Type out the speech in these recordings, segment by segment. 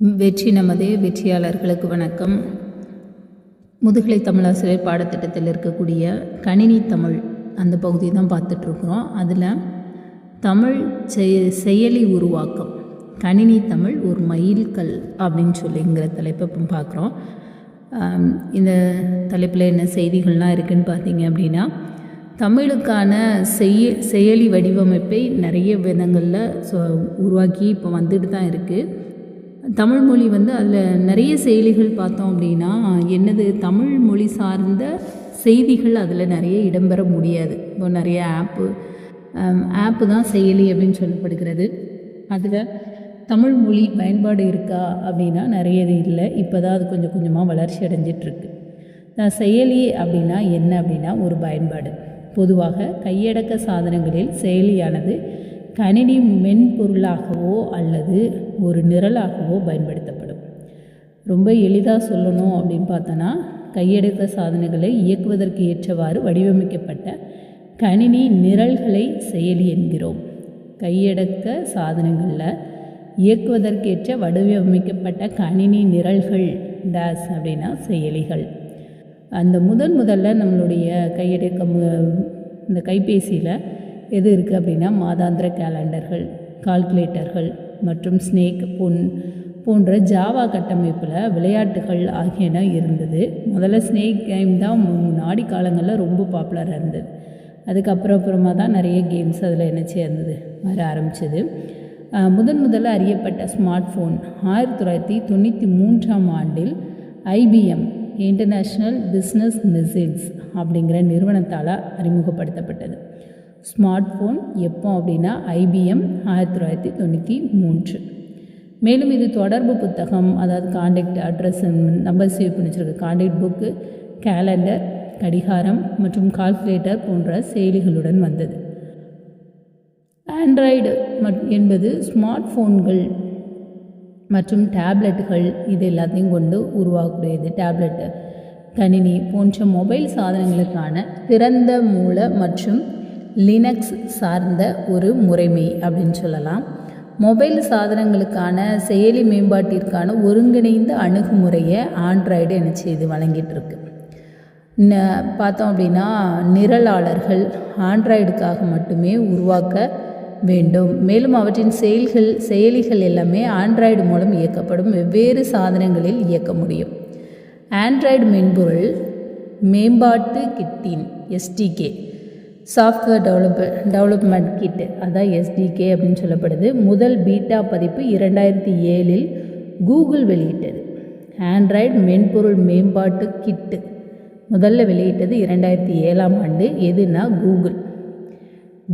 வெற்றி நமது வெற்றியாளர்களுக்கு வணக்கம். முதுகலை தமிழாசிரியர் பாடத்திட்டத்தில் இருக்கக்கூடிய கணினி தமிழ் அந்த பகுதி தான் பார்த்துட்ருக்குறோம். அதில் தமிழ் செய- செயலி உருவாக்கம் கணினி தமிழ் ஒரு மைல்கல் அப்படின்னு சொல்லிங்கிற தலைப்பை பார்க்குறோம். இந்த தலைப்பில் என்ன செய்திகள்லாம் இருக்குதுன்னு பார்த்தீங்க அப்படின்னா தமிழுக்கான செய்ய செயலி வடிவமைப்பை நிறைய விதங்களில் உருவாக்கி இப்போ வந்துட்டு தான் இருக்குது தமிழ் மொழி வந்து அதில் நிறைய செயலிகள் பார்த்தோம் அப்படின்னா என்னது தமிழ் மொழி சார்ந்த செய்திகள் அதில் நிறைய இடம்பெற முடியாது. இப்போ நிறைய ஆப்பு ஆப்பு தான் செயலி அப்படின்னு சொல்லப்படுகிறது. அதில் தமிழ் மொழி பயன்பாடு இருக்கா அப்படின்னா நிறைய இது இல்லை. இப்போ தான் அது கொஞ்சம் கொஞ்சமாக வளர்ச்சி அடைஞ்சிட்ருக்கு. செயலி அப்படின்னா என்ன அப்படின்னா ஒரு பயன்பாடு. பொதுவாக கையடக்க சாதனங்களில் செயலியானது கணினி மென்பொருளாகவோ அல்லது ஒரு நிரலாகவோ பயன்படுத்தப்படும். ரொம்ப எளிதாக சொல்லணும் அப்படின்னு பார்த்தோன்னா கையெடுத்த சாதனைகளை இயக்குவதற்கு ஏற்றவாறு வடிவமைக்கப்பட்ட கணினி நிரல்களை செயலி என்கிறோம். கையடக்க சாதனங்களில் இயக்குவதற்கேற்ற வடிவமைக்கப்பட்ட கணினி நிரல்கள் டேஸ் அப்படின்னா செயலிகள். அந்த முதன் முதல்ல நம்மளுடைய கையடக்க மு- இந்த கைபேசியில் எது இருக்குது அப்படின்னா மாதாந்திர கேலண்டர்கள் கால்குலேட்டர்கள் மற்றும் ஸ்னேக் பொன் போன்ற ஜாவா கட்டமைப்பில் விளையாட்டுகள் ஆகியன இருந்தது. முதல்ல ஸ்னேக் கேம் தான் முன்னாடி காலங்களில் ரொம்ப பாப்புலராக இருந்தது. அதுக்கப்புறம் அப்புறமா தான் நிறைய கேம்ஸ் அதில் என்ன சேர்ந்தது? வர ஆரம்பிச்சது. முதன் முதல்ல அறியப்பட்ட ஸ்மார்ட் ஃபோன் ஆயிரத்தி தொள்ளாயிரத்தி தொண்ணூற்றி மூன்றாம் ஆண்டில் ஐபிஎம் இன்டர்நேஷ்னல் பிஸ்னஸ் மிசின்ஸ் அப்படிங்கிற நிறுவனத்தால் அறிமுகப்படுத்தப்பட்டது. ஸ்மார்ட் ஃபோன் எப்போ அப்படின்னா ஐபிஎம் ஆயிரத்தி தொள்ளாயிரத்தி தொண்ணூற்றி மூன்று. மேலும் இது தொடர்பு புத்தகம் அதாவது காண்டாக்ட் அட்ரஸ் நம்பர் சேவ் பண்ணி காண்டாக்ட் புக்கு கேலண்டர் கடிகாரம் மற்றும் கால்குலேட்டர் போன்ற செயலிகளுடன் வந்தது. ஆண்ட்ராய்டு என்பது ஸ்மார்ட் ஃபோன்கள் மற்றும் டேப்லெட்டுகள் இது எல்லாத்தையும் கொண்டு உருவாக்கக்கூடியது. டேப்லெட்டு கணினி போன்ற மொபைல் சாதனங்களுக்கான திறந்த மூல மற்றும் லினக்ஸ் சார்ந்த ஒரு முறைமை அப்படின்னு சொல்லலாம். மொபைல் சாதனங்களுக்கான செயலி மேம்பாட்டிற்கான ஒருங்கிணைந்த அணுகுமுறையை ஆண்ட்ராய்டு என்ன செய்து வழங்கிட்டுருக்கு. ந- பார்த்தோம் அப்படின்னா நிரலாளர்கள் ஆண்ட்ராய்டுக்காக மட்டுமே உருவாக்க வேண்டும். மேலும் அவற்றின் செயல்கள் செயலிகள் எல்லாமே ஆண்ட்ராய்டு மூலம் இயக்கப்படும். வெவ்வேறு சாதனங்களில் இயக்க முடியும். ஆண்ட்ராய்டு மென்பொருள் மேம்பாட்டு கிட்டின் SDK software develop development kit அதான் எஸ்டிகே அப்படின்னு சொல்லப்படுது. முதல் பீட்டா பதிப்பு இரண்டாயிரத்தி ஏழில் கூகுள் வெளியிட்டது. ஆண்ட்ராய்டு மென்பொருள் மேம்பாட்டு கிட்டு முதல்ல வெளியிட்டது இரண்டாயிரத்தி ஏழாம் ஆண்டு. எதுனா கூகுள்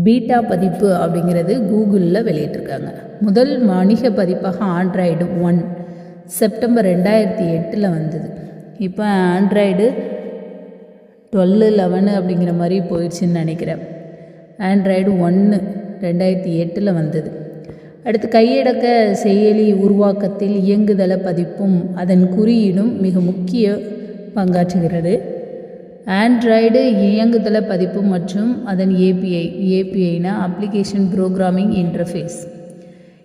பீட்டா பதிப்பு அப்படிங்கிறது கூகுளில் வெளியிட்டிருக்காங்க. முதல் வணிக பதிப்பாக ஆண்ட்ராய்டு ஒன் செப்டம்பர் ரெண்டாயிரத்தி எட்டில் வந்தது. இப்போ ஆண்ட்ராய்டு டுவெல்லு லெவனு அப்படிங்கிற மாதிரி போயிடுச்சுன்னு நினைக்கிறேன். ஆண்ட்ராய்டு ஒன்று ரெண்டாயிரத்தி எட்டில் வந்தது. அடுத்து கையடக்க செயலி உருவாக்கத்தில் இயங்குதள பதிப்பும் அதன் குறியீடும் மிக முக்கிய பங்காற்றுகிறது. ஆண்ட்ராய்டு இயங்குதள பதிப்பு மற்றும் அதன் ஏபிஐ ஏபிஐனா அப்ளிகேஷன் ப்ரோக்ராமிங் இன்டர்ஃபேஸ்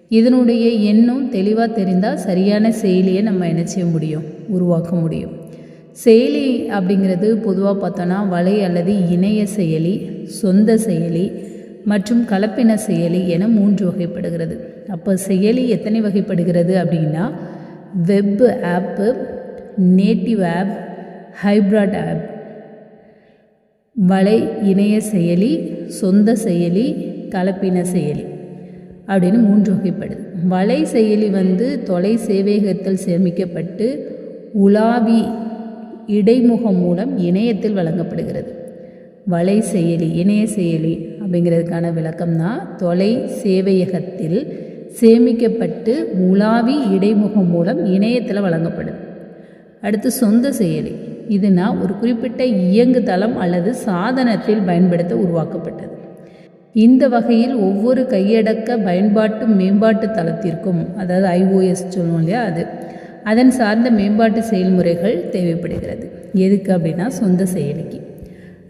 இதனுடைய எண்ணும் தெளிவாக தெரிந்தால் சரியான செயலியை நம்ம என்ன செய்ய முடியும்? உருவாக்க முடியும். செயலி அப்படிங்கிறது பொதுவாக பார்த்தோன்னா வலை அல்லது இணைய செயலி சொந்த செயலி மற்றும் கலப்பின செயலி என மூன்று வகைப்படுகிறது. அப்போ செயலி எத்தனை வகைப்படுகிறது அப்படின்னா web app native app hybrid app வலை இணைய செயலி சொந்த செயலி கலப்பின செயலி அப்படின்னு மூன்று வகைப்படுது. வலை செயலி வந்து தொலை சேவையகத்தில் சேமிக்கப்பட்டு உலாவி இடைமுகம் மூலம் இணையத்தில் வழங்கப்படுகிறது. வலை செயலி இணைய செயலி அப்படிங்கிறதுக்கான விளக்கம் தான் தொலை சேவையகத்தில் சேமிக்கப்பட்டு உலாவி இடைமுகம் மூலம் இணையத்தில் வழங்கப்படுது அடுத்து சொந்த செயலி. இதுனா ஒரு குறிப்பிட்ட இயங்கு தளம் அல்லது சாதனத்தில் பயன்படுத்த உருவாக்கப்பட்டது. இந்த வகையில் ஒவ்வொரு கையடக்க பயன்பாட்டு மேம்பாட்டு தளத்திற்கும் அதாவது ஐஓஎஸ் சொல்லுவோம் இல்லையா அது அதன் சார்ந்த மேம்பாட்டு செயல்முறைகள் தேவைப்படுகிறது. எதுக்கு அப்படின்னா சொந்த செயலிக்கு.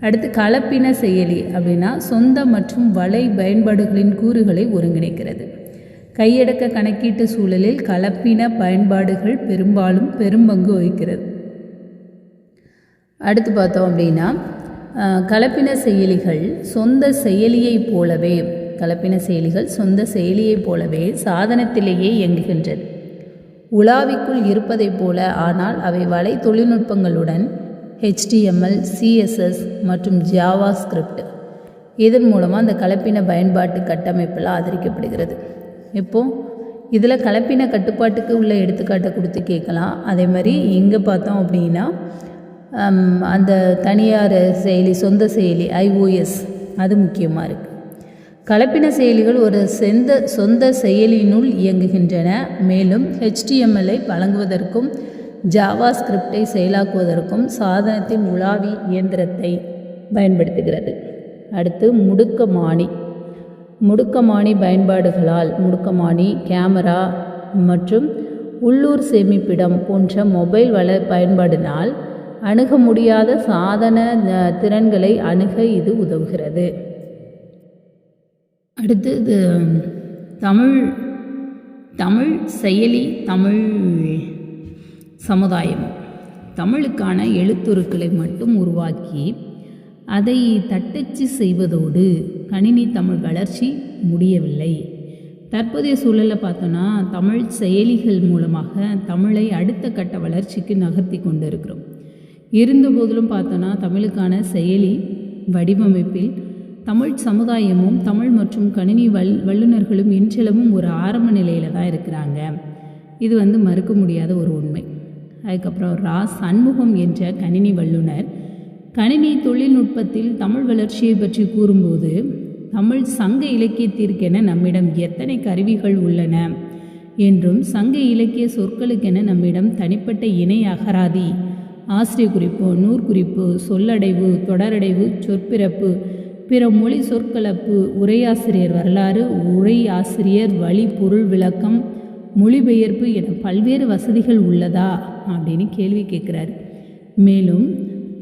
அடுத்து கலப்பின செயலி அப்படின்னா சொந்த மற்றும் வலை பயன்பாடுகளின் கூறுகளை ஒருங்கிணைக்கிறது. கையடக்க கணக்கீட்டு சூழலில் கலப்பின பயன்பாடுகள் பெரும்பாலும் பெரும்பங்கு வகிக்கிறது. அடுத்து பார்த்தோம் அப்படின்னா கலப்பின செயலிகள் சொந்த செயலியைப் போலவே கலப்பின செயலிகள் சொந்த செயலியைப் போலவே சாதனத்திலேயே இயங்குகின்றது. உலாவிக்குள் இருப்பதைப் போல ஆனால் அவை வலை தொழில்நுட்பங்களுடன் ஹெச்டிஎம்எல் சிஎஸ்எஸ் மற்றும் ஜாவா ஸ்கிரிப்ட் இதன் மூலமாக அந்த கலப்பின பயன்பாட்டு கட்டமைப்பில் ஆதரிக்கப்படுகிறது. இப்போ இதில் கலப்பின கட்டுப்பாட்டுக்கு உள்ள எடுத்துக்காட்டை கொடுத்து கேட்கலாம். அதே மாதிரி இங்கே பார்த்தோம் அப்படின்னா அந்த தனியார் செயலி சொந்த செயலி ஐஓஎஸ் அது முக்கியமாக இருக்குது கலப்பின செயலிகள் ஒரு செந்த சொந்த செயலினுள் இயங்குகின்றன. மேலும் ஹெச்டிஎம்எல்ஐ வழங்குவதற்கும் ஜாவா ஸ்கிரிப்டை செயலாக்குவதற்கும் சாதனத்தின் உலாவி இயந்திரத்தை பயன்படுத்துகிறது. அடுத்து முடுக்கமானி முடுக்கமானி பயன்பாடுகளால் முடுக்கமானி கேமரா மற்றும் உள்ளூர் சேமிப்பிடம் போன்ற மொபைல் வள பயன்பாடினால் அணுக முடியாத சாதன திறன்களை அணுக இது உதவுகிறது. அடுத்தது தமிழ் தமிழ் செயலி தமிழ் சமுதாயம். தமிழுக்கான எழுத்துருக்களை மட்டும் உருவாக்கி அதை தட்டச்சு செய்வதோடு கணினி தமிழ் வளர்ச்சி முடியவில்லை. தற்போதைய சூழலில் பார்த்தோன்னா தமிழ் செயலிகள் மூலமாக தமிழை அடுத்த கட்ட வளர்ச்சிக்கு நகர்த்தி கொண்டு இருக்கிறோம் இருந்தபோதிலும் பார்த்தோன்னா தமிழுக்கான செயலி வடிவமைப்பில் தமிழ் சமுதாயமும் தமிழ் மற்றும் கணினி வல் வல்லுநர்களும் இன்றளவும் ஒரு ஆரம்ப நிலையில் தான் இருக்கிறாங்க. இது வந்து மறுக்க முடியாத ஒரு உண்மை. அதுக்கப்புறம் ரா சண்முகம் என்ற கணினி வல்லுனர் கணினி தொழில்நுட்பத்தில் தமிழ் வளர்ச்சியை பற்றி கூறும்போது தமிழ் சங்க இலக்கியத்திற்கென நம்மிடம் எத்தனை கருவிகள் உள்ளன என்றும் சங்க இலக்கிய சொற்களுக்கென நம்மிடம் தனிப்பட்ட இணை அகராதி ஆசிரிய குறிப்பு நூற்குறிப்பு சொல்லடைவு தொடரடைவு சொற்பிறப்பு பிற மொழி சொற்கலப்பு உரையாசிரியர் வரலாறு உரையாசிரியர் வழி பொருள் விளக்கம் மொழிபெயர்ப்பு என பல்வேறு வசதிகள் உள்ளதா அப்படின்னு கேள்வி கேட்குறாரு. மேலும்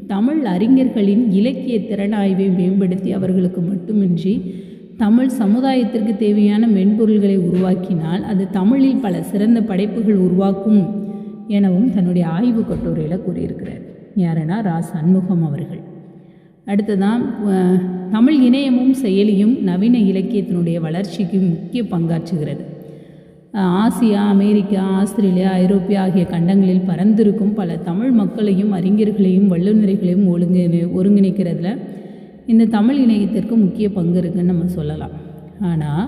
தமிழ் அறிஞர்களின் இலக்கிய திறனாய்வை மேம்படுத்தி அவர்களுக்கு மட்டுமின்றி தமிழ் சமுதாயத்திற்கு தேவையான மென்பொருள்களை உருவாக்கினால் அது தமிழில் பல சிறந்த படைப்புகள் உருவாக்கும் எனவும் தன்னுடைய ஆய்வு கட்டுரையில் கூறியிருக்கிறார். யாருன்னா ரா. சண்முகம் அவர்கள். அடுத்ததான் தமிழ் இணையமும் செயலியும் நவீன இலக்கியத்தினுடைய வளர்ச்சிக்கு முக்கிய பங்காற்றுகிறது. ஆசியா அமெரிக்கா ஆஸ்திரேலியா ஐரோப்பியா ஆகிய கண்டங்களில் பரந்திருக்கும் பல தமிழ் மக்களையும் அறிஞர்களையும் வல்லுநர்களையும் ஒழுங்கு ஒருங்கிணைக்கிறதுல இந்த தமிழ் இணையத்திற்கு முக்கிய பங்கு இருக்குன்னு நம்ம சொல்லலாம். ஆனால்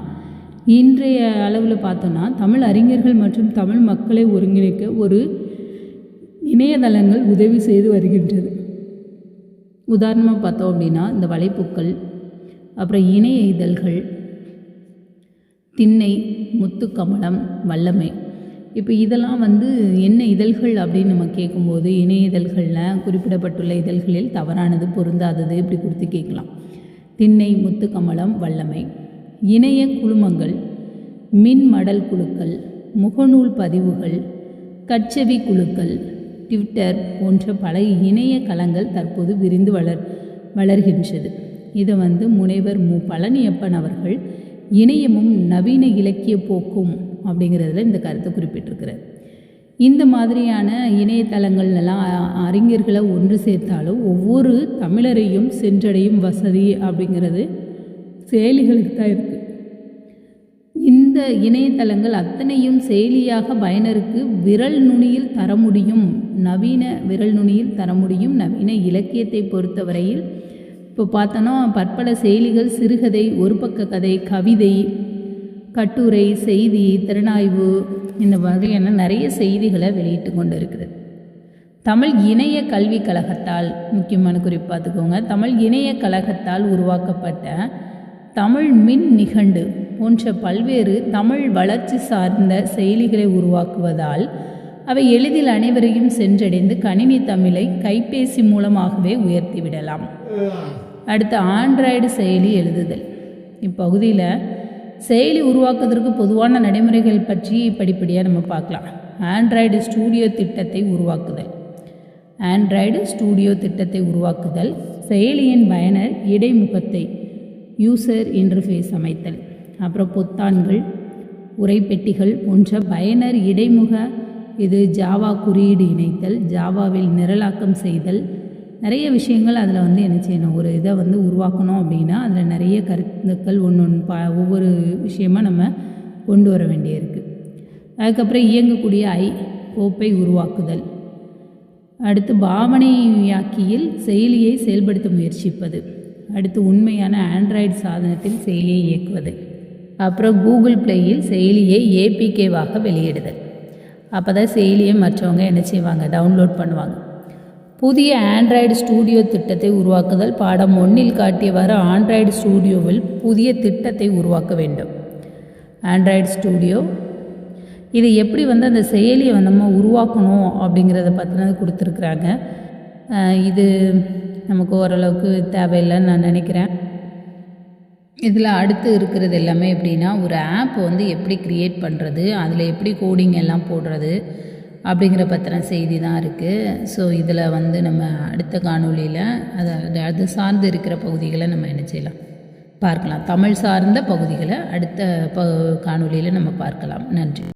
இன்றைய அளவில் பார்த்தோன்னா தமிழ் அறிஞர்கள் மற்றும் தமிழ் மக்களை ஒருங்கிணைக்க ஒரு இணையதளங்கள் உதவி செய்து வருகின்றது. உதாரணமாக பார்த்தோம் அப்படின்னா இந்த வலைப்பூக்கள் அப்புறம் இணைய இதழ்கள் திண்ணை முத்துக்கமலம் வல்லமை. இப்போ இதெல்லாம் வந்து என்ன இதழ்கள் அப்படின்னு நம்ம கேட்கும்போது இணைய இதழ்களில் குறிப்பிடப்பட்டுள்ள இதழ்களில் தவறானது பொருந்தாதது இப்படி கொடுத்து கேட்கலாம். திண்ணை முத்துக்கமலம் வல்லமை. இணைய குழுமங்கள் மின் மடல் குழுக்கள் முகநூல் பதிவுகள் கட்செவி குழுக்கள் ட்விட்டர் போன்ற பல இணைய களங்கள் தற்போது விரிந்து வளர் வளர்கின்றது. இதை வந்து முனைவர் மு. பழனியப்பன் அவர்கள் இணையமும் நவீன இலக்கிய போக்கும் அப்படிங்கிறதுல இந்த கருத்தை குறிப்பிட்டிருக்கிறார். இந்த மாதிரியான இணையதளங்கள் எல்லாம் அறிஞர்களை ஒன்று சேர்த்தாலும் ஒவ்வொரு தமிழரையும் சென்றடையும் வசதி அப்படிங்கிறது செயலிகளுக்கு தான் இருக்குது இந்த இணையதளங்கள் அத்தனையும் செயலியாக பயனருக்கு விரல் நுனியில் தர முடியும். நவீன விரல் நுனியில் தர முடியும். நவீன இலக்கியத்தை பொறுத்தவரையில் இப்போ பார்த்தோன்னா பற்பல செயலிகள் சிறுகதை ஒரு பக்க கதை கவிதை கட்டுரை செய்தி திறனாய்வு இந்த வகையான நிறைய செய்திகளை வெளியிட்டு கொண்டு இருக்கிறது தமிழ் இணைய கல்விக் கழகத்தால் முக்கியமான குறிப்பு பார்த்துக்கோங்க. தமிழ் இணைய கழகத்தால் உருவாக்கப்பட்ட தமிழ் மின் நிகண்டு போன்ற பல்வேறு தமிழ் வளர்ச்சி சார்ந்த செயலிகளை உருவாக்குவதால் அவை எளிதில் அனைவரையும் சென்றடைந்து கணினி தமிழை கைபேசி மூலமாகவே உயர்த்திவிடலாம். அடுத்து ஆண்ட்ராய்டு செயலி எழுதுதல். இப்பகுதியில் செயலி உருவாக்குவதற்கு பொதுவான நடைமுறைகள் பற்றி படிப்படியாக நம்ம பார்க்கலாம். ஆண்ட்ராய்டு ஸ்டூடியோ திட்டத்தை உருவாக்குதல். ஆண்ட்ராய்டு ஸ்டூடியோ திட்டத்தை உருவாக்குதல் செயலியின் பயனர் இடைமுகத்தை யூசர் இன்டர்ஃபேஸ் அமைத்தல். அப்புறம் பொத்தான்கள் உரைப்பெட்டிகள் போன்ற பயனர் இடைமுக இது ஜாவா குறியீடு இணைத்தல் ஜாவாவில் நிரலாக்கம் செய்தல். நிறைய விஷயங்கள் அதில் வந்து என்ன செய்யணும் ஒரு இதை வந்து உருவாக்கணும் அப்படின்னா அதில் நிறைய கருத்துக்கள் ஒன்று ஒன்று பா ஒவ்வொரு விஷயமாக நம்ம கொண்டு வர வேண்டியிருக்கு. அதுக்கப்புறம் இயங்கக்கூடிய ஐ கோப்பை உருவாக்குதல். அடுத்து பாவனையாக்கியில் செயலியை செயல்படுத்த முயற்சிப்பது. அடுத்து உண்மையான ஆண்ட்ராய்டு சாதனத்தில் செயலியை இயக்குவது. அப்புறம் கூகுள் பிளேயில் செயலியை ஏபிகேவாக வெளியிடுதல். அப்போ தான் செயலியை மற்றவங்க என்ன செய்வாங்க? டவுன்லோட் பண்ணுவாங்க. புதிய ஆண்ட்ராய்டு ஸ்டூடியோ திட்டத்தை உருவாக்குதல். பாடம் ஒன்றில் காட்டியவாறு ஆண்ட்ராய்டு ஸ்டூடியோவில் புதிய திட்டத்தை உருவாக்க வேண்டும். Android Studio. இது எப்படி வந்து அந்த செயலியை வந்து நம்ம உருவாக்கணும் அப்படிங்கிறத பற்றினது கொடுத்துருக்குறாங்க. இது நமக்கு ஓரளவுக்கு தேவையில்லைன்னு நான் நினைக்கிறேன். இதில் அடுத்து இருக்கிறது எல்லாமே எப்படின்னா ஒரு ஆப் வந்து எப்படி க்ரியேட் பண்ணுறது அதில் எப்படி கோடிங் எல்லாம் போடுறது அப்படிங்கிற பற்றின செய்தி தான் இருக்குது ஸோ இதில் வந்து நம்ம அடுத்த காணொலியில் அதை அது சார்ந்து இருக்கிற பகுதிகளை நம்ம என்ன செய்யலாம்? பார்க்கலாம். தமிழ் சார்ந்த பகுதிகளை அடுத்த ப காணொலியில் நம்ம பார்க்கலாம். நன்றி.